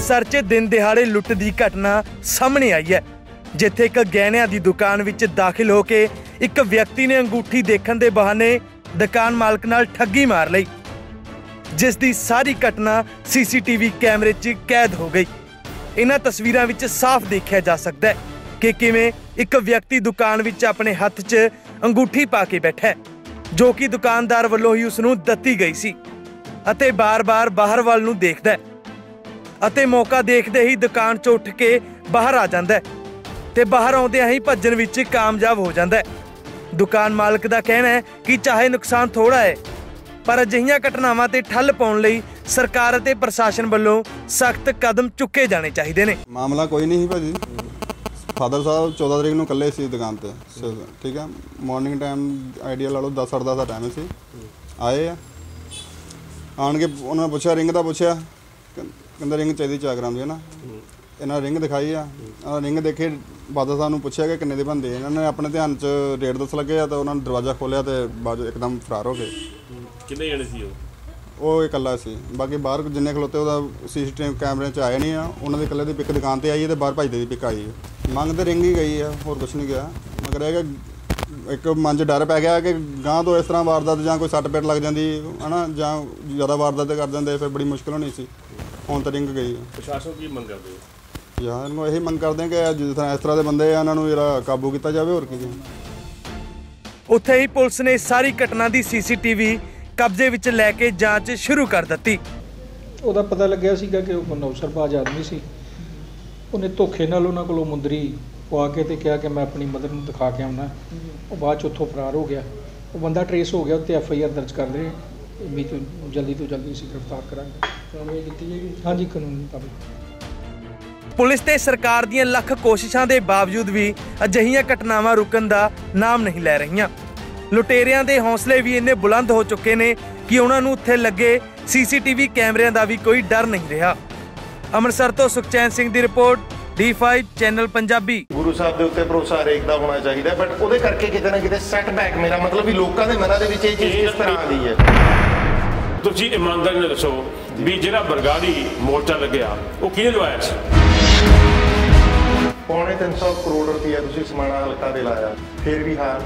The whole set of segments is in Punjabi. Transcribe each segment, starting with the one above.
ਅੰਮ੍ਰਿਤਸਰ 'ਚ ਦਿਨ ਦਿਹਾੜੇ ਲੁੱਟ ਦੀ ਘਟਨਾ ਸਾਹਮਣੇ ਆਈ ਹੈ, ਜਿੱਥੇ ਇੱਕ ਗਹਿਣਿਆਂ ਦੀ ਦੁਕਾਨ ਵਿੱਚ ਦਾਖਲ ਹੋ ਕੇ ਇੱਕ ਵਿਅਕਤੀ ਨੇ ਅੰਗੂਠੀ ਦੇਖਣ ਦੇ ਬਹਾਨੇ ਦੁਕਾਨ ਮਾਲਕ ਨਾਲ ਠੱਗੀ ਮਾਰ ਲਈ, ਜਿਸ ਦੀ ਸਾਰੀ ਘਟਨਾ ਸੀਸੀਟੀਵੀ ਕੈਮਰੇ 'ਚ ਕੈਦ ਹੋ ਗਈ। ਇਹਨਾਂ ਤਸਵੀਰਾਂ ਵਿੱਚ ਸਾਫ਼ ਦੇਖਿਆ ਜਾ ਸਕਦਾ ਹੈ ਕਿ ਕਿਵੇਂ ਇੱਕ ਵਿਅਕਤੀ ਦੁਕਾਨ ਵਿੱਚ ਆਪਣੇ ਹੱਥ 'ਚ ਅੰਗੂਠੀ ਪਾ ਕੇ ਬੈਠਾ ਹੈ, ਜੋ ਕਿ ਦੁਕਾਨਦਾਰ ਵੱਲੋਂ ਹੀ ਉਸ ਨੂੰ ਦਿੱਤੀ ਗਈ ਸੀ ਅਤੇ ਬਾਰ-ਬਾਰ ਬਾਹਰ ਵੱਲ ਨੂੰ ਦੇਖਦਾ ਹੈ। ਅਤੇ ਮੌਕਾ ਦੇਖਦੇ ਹੀ ਦੁਕਾਨ ਚ ਉੱਠ ਕੇ ਬਾਹਰ ਆ ਜਾਂਦਾ ਹੈ ਤੇ ਬਾਹਰ ਆਉਂਦਿਆਂ ਹੀ ਭੱਜਣ ਵਿੱਚ ਕਾਮਯਾਬ ਹੋ ਜਾਂਦਾ ਹੈ। ਦੁਕਾਨ ਮਾਲਕ ਦਾ ਕਹਿਣਾ ਹੈ ਕਿ ਚਾਹੇ ਨੁਕਸਾਨ ਥੋੜਾ ਹੈ, ਪਰ ਅਜਿਹੀਆਂ ਘਟਨਾਵਾਂ ਤੇ ਠੱਲ ਪਾਉਣ ਲਈ ਸਰਕਾਰ ਅਤੇ ਪ੍ਰਸ਼ਾਸਨ ਵੱਲੋਂ ਸਖਤ ਕਦਮ ਚੁੱਕੇ ਜਾਣੇ ਚਾਹੀਦੇ ਨੇ। ਮਾਮਲਾ ਕੋਈ ਨਹੀਂ ਭਾਜੀ। ਫਾਦਰ ਸਾਹਿਬ 14 ਤਰੀਕ ਨੂੰ ਇਕੱਲੇ ਸੀ ਦੁਕਾਨ ਤੇ। ਠੀਕ ਹੈ ਮਾਰਨਿੰਗ ਟਾਈਮ ਆਈਡੀਆ ਲਾ ਲਓ 10 10 ਦਾ ਟਾਈਮ ਸੀ। ਆਏ ਆ। ਆਣ ਕੇ ਉਹਨਾਂ ਨੇ ਪੁੱਛਿਆ ਰਿੰਗ ਦਾ ਪੁੱਛਿਆ। ਕਹਿੰਦਾ ਰਿੰਗ ਚਾਹੀਦੀ 4 ਗ੍ਰਾਮ ਦੀ ਹੈ ਨਾ? ਇਹਨਾਂ ਰਿੰਗ ਦਿਖਾਈ ਆ। ਰਿੰਗ ਦੇਖੇ ਫਾਦਰ ਸਾਹਿਬ ਨੂੰ ਪੁੱਛਿਆ ਕਿ ਕਿੰਨੇ ਦੇ ਬੰਦੇ ਇਹਨਾਂ ਨੇ ਆਪਣੇ ਧਿਆਨ 'ਚ ਰੇਟ ਦੱਸ ਲੱਗੇ ਆ ਤਾਂ ਉਹਨਾਂ ਨੇ ਦਰਵਾਜ਼ਾ ਖੋਲ੍ਹਿਆ ਤੇ ਬਾਜੂ ਇੱਕਦਮ ਫਰਾਰ ਹੋ ਗਏ। ਕਿੰਨੇ ਜਣੇ ਸੀ ਉਹ? ਉਹ ਇਕੱਲਾ ਸੀ। ਬਾਕੀ ਬਾਹਰ ਜਿੰਨੇ ਖਲੋਤੇ ਉਹਦਾ ਸੀਸੀਟੀਵੀ ਕੈਮਰੇ 'ਚ ਆਏ ਨਹੀਂ ਆ। ਉਹਨਾਂ ਦੇ ਇਕੱਲੇ ਦੀ ਪਿਕ ਦੁਕਾਨ ਤੇ ਆਈ ਹੈ ਤੇ ਬਾਹਰ ਭੱਜਦੇ ਦੀ ਪਿਕ ਆਈ ਹੈ ਮੰਗ ਤੇ ਰਿੰਗ ਹੀ ਗਈ ਆ ਹੋਰ ਕੁਝ ਨਹੀਂ ਗਿਆ। ਮਗਰ ਇਹ ਕਿ ਇੱਕ ਮਨ 'ਚ ਡਰ ਪੈ ਗਿਆ ਕਿ ਗਾਂ ਤੋਂ ਇਸ ਤਰ੍ਹਾਂ ਵਾਰਦਾਤ ਜਾਂ ਕੋਈ ਸੱਟ ਪੇਟ ਲੱਗ ਜਾਂਦੀ ਹਨਾ ਜਾਂ ਜ਼ਿਆਦਾ ਵਾਰਦਾਤ ਕਰ ਦਿੰਦੇ ਫਿਰ ਬੜੀ ਮੁਸ਼ਕਲ ਹੋਣੀ ਸੀ। ਹੁਣ ਤਾਂ ਰਿੰਗ ਗਈ ਪ੍ਰਸ਼ਾਸਨ ਕੀ ਮੰਗ ਕਰਦੇ ਹੋ? ਯਾਰ ਇਹਨੂੰ ਇਹੀ ਮੰਗ ਕਰਦੇ ਕਿ ਜਿਸ ਤਰ੍ਹਾਂ ਇਸ ਤਰ੍ਹਾਂ ਦੇ ਬੰਦੇ ਆ ਇਹਨਾਂ ਨੂੰ ਜਿਹੜਾ ਕਾਬੂ ਕੀਤਾ ਜਾਵੇ ਹੋਰ ਕੀ ਹੈ ਉੱਥੇ ਹੀ ਪੁਲਿਸ ਨੇ ਸਾਰੀ ਘਟਨਾ ਦੀ ਸੀਸੀਟੀਵੀ ਕਬਜ਼ੇ ਵਿੱਚ ਲੈ ਕੇ ਜਾਂਚ ਸ਼ੁਰੂ ਕਰ ਦਿੱਤੀ। ਉਹਦਾ ਪਤਾ ਲੱਗਿਆ ਸੀਗਾ ਕਿ ਉਹ ਨੌਸਰਬਾਜ਼ ਆਦਮੀ ਸੀ। ਉਹਨੇ ਧੋਖੇ ਨਾਲ ਉਹਨਾਂ ਕੋਲੋਂ ਮੁੰਦਰੀ ਪਵਾ ਕੇ ਤੇ ਕਿਹਾ ਕਿ ਮੈਂ ਆਪਣੀ ਮਦਰ ਨੂੰ ਦਿਖਾ ਕੇ ਆਉਣਾ। ਉਹ ਬਾਅਦ ਚ ਉੱਥੋਂ ਫਰਾਰ ਹੋ ਗਿਆ। ਉਹ ਬੰਦਾ ਟਰੇਸ ਹੋ ਗਿਆ ਉੱਤੇ ਐਫ ਆਈ ਆਰ ਦਰਜ ਕਰ ਰਹੇ ਵੀ ਤੋਂ ਜਲਦੀ ਤੋਂ ਜਲਦੀ ਅਸੀਂ ਗ੍ਰਿਫਤਾਰ ਕਰਾਂਗੇ। ਕਾਰਵਾਈ ਕੀਤੀ ਜਾਏਗੀ? ਹਾਂਜੀ ਕਾਨੂੰਨ ਮੁਤਾਬਿਕ। ਪੁਲਿਸ ਤੇ ਸਰਕਾਰ ਦੀਆਂ ਲੱਖ ਕੋਸ਼ਿਸ਼ਾਂ ਦੇ ਬਾਵਜੂਦ ਵੀ ਅਜਿਹੀਆਂ ਘਟਨਾਵਾਂ ਰੁਕਣ ਦਾ ਨਾਮ ਨਹੀਂ ਲੈ ਰਹੀਆਂ। ਲੁਟੇਰਿਆਂ ਦੇ ਹੌਸਲੇ ਵੀ ਇੰਨੇ ਬੁਲੰਦ ਹੋ ਚੁੱਕੇ ਨੇ ਕਿ ਉਹਨਾਂ ਨੂੰ ਉੱਥੇ ਲੱਗੇ ਸੀਸੀਟੀਵੀ ਕੈਮਰਿਆਂ ਦਾ ਵੀ ਕੋਈ ਡਰ ਨਹੀਂ ਰਿਹਾ। ਅੰਮ੍ਰਿਤਸਰ ਤੋਂ ਸੁਖਚੈਨ ਸਿੰਘ ਦੀ report D5 channel Punjabi. Guru Sahib ਦੇ ਉੱਤੇ ਭਰੋਸਾ ਹਰੇਕ ਦਾ ਹੋਣਾ ਚਾਹੀਦਾ ਬਟ ਉਹਦੇ ਕਰਕੇ ਕਿਤੇ ਨਾ ਕਿਤੇ ਸੈਟਬੈਕ ਮੇਰਾ ਮਤਲਬ ਵੀ ਲੋਕਾਂ ਦੇ ਮਨਾਂ ਦੇ ਵਿੱਚ ਇਹ ਚੀਜ਼ ਕਿਸ ਤਰ੍ਹਾਂ ਆ ਗਈ ਹੈ? ਤੁਸੀਂ ਇਮਾਨਦਾਰੀ ਨਾਲ ਦੱਸੋ ਵੀ ਜਿਹੜਾ ਬਰਗਾੜੀ ਮੋਰਚਾ ਲੱਗਿਆ ਉਹ ਕਿਹਨੇ ਲਵਾਇਆ ਸੀ? ਪੌਣੇ 300 ਕਰੋੜ ਰੁਪਏ ਤੁਸੀਂ ਸਮਾਣਾ ਹਲਕਾ ਦੇ ਲਾਇਆ ਫਿਰ ਵੀ ਹਾਰ।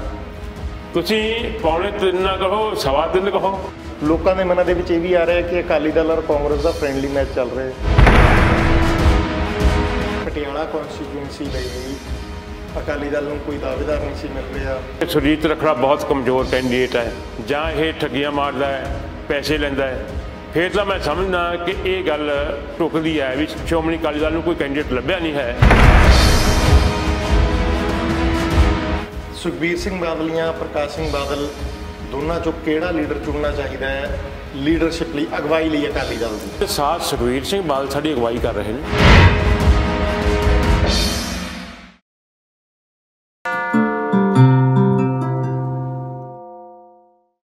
ਤੁਸੀਂ ਪੌਣੇ ਤਿੰਨ ਨਾ ਕਹੋ ਸਵਾ ਤਿੰਨ ਕਹੋ। ਲੋਕਾਂ ਦੇ ਮਨਾਂ ਦੇ ਵਿੱਚ ਇਹ ਵੀ ਆ ਰਿਹਾ ਕਿ ਅਕਾਲੀ ਦਲ ਔਰ ਕਾਂਗਰਸ ਦਾ ਫ੍ਰੈਂਡਲੀ ਮੈਚ ਚੱਲ ਰਿਹਾ ਹੈ। ਪਟਿਆਲਾ ਕਨਸਟੀਟਿਊਂਸੀ ਲਈ ਅਕਾਲੀ ਦਲ ਨੂੰ ਕੋਈ ਦਾਅਵੇਦਾਰ ਨਹੀਂ ਸੀ ਮਿਲ ਰਿਹਾ। ਸੁਰਜੀਤ ਰੱਖੜਾ ਬਹੁਤ ਕਮਜ਼ੋਰ ਕੈਂਡੀਡੇਟ ਹੈ। ਜਾਂ ਇਹ ਠੱਗੀਆਂ ਮਾਰਦਾ ਹੈ ਪੈਸੇ ਲੈਂਦਾ ਹੈ। ਫਿਰ ਤਾਂ ਮੈਂ ਸਮਝਦਾ ਕਿ ਇਹ ਗੱਲ ਟੁਕਦੀ ਹੈ ਵੀ ਸ਼੍ਰੋਮਣੀ ਅਕਾਲੀ ਦਲ ਨੂੰ ਕੋਈ ਕੈਂਡੀਡੇਟ ਲੱਭਿਆ ਨਹੀਂ ਹੈ। ਸੁਖਬੀਰ ਸਿੰਘ ਬਾਦਲ ਜਾਂ ਪ੍ਰਕਾਸ਼ ਸਿੰਘ ਬਾਦਲ ਦੋਨਾਂ ਚੋਂ ਕਿਹੜਾ ਲੀਡਰ ਚੁਣਨਾ ਚਾਹੀਦਾ ਹੈ? ਲੀਡਰਸ਼ਿਪ ਲਈ ਅਗਵਾਈ ਲਈ ਅਕਾਲੀ ਦਲ ਦੀ। ਸਾਥ ਸੁਖਵੀਰ ਸਿੰਘ ਬਾਦਲ ਸਾਡੀ ਅਗਵਾਈ ਕਰ ਰਹੇ ਨੇ।